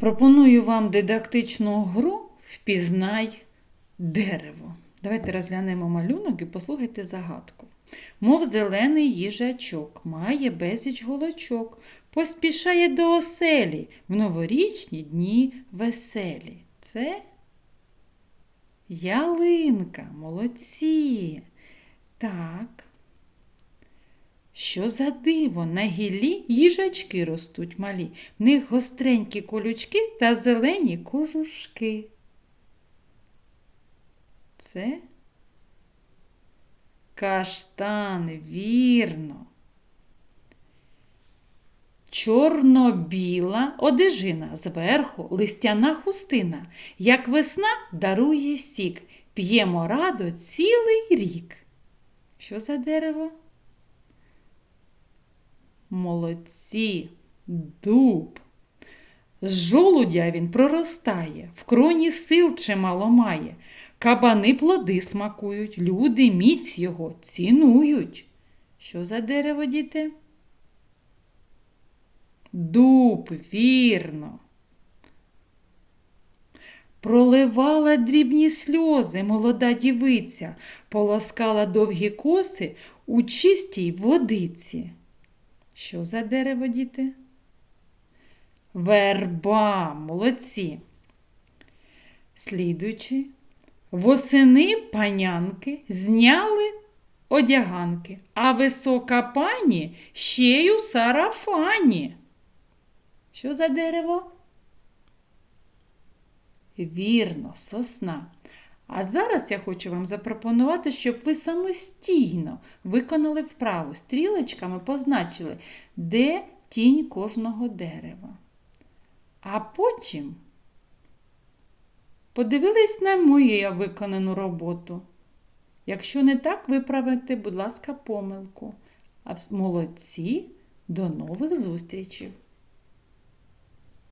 Пропоную вам дидактичну гру Впізнай дерево. Давайте розглянемо малюнок і послухайте загадку. Мов зелений їжачок, має безліч голочок, поспішає до оселі в новорічні дні веселі. Це ялинка, молодці. Так. Що за диво? На гіллі їжачки ростуть малі. В них гостренькі колючки та зелені кожушки. Це каштан, вірно. Чорно-біла одежина зверху листяна хустина. Як весна дарує сік, п'ємо радо цілий рік. Що за дерево? Молодці, дуб. З жолудя він проростає, в кроні сил чимало має. Кабани плоди смакують, люди міць його цінують. Що за дерево, діти? Дуб, вірно. Проливала дрібні сльози молода дівиця, полоскала довгі коси у чистій водиці. Що за дерево, діти? Верба, молодці. Слідуючи, восени панянки зняли одяганки, а висока пані ще й у сарафані. Що за дерево? Вірно, сосна. А зараз я хочу вам запропонувати, щоб ви самостійно виконали вправу, стрілочками позначили, де тінь кожного дерева. А потім подивились на мою виконану роботу. Якщо не так, виправите, будь ласка, помилку. А молодці, до нових зустрічей!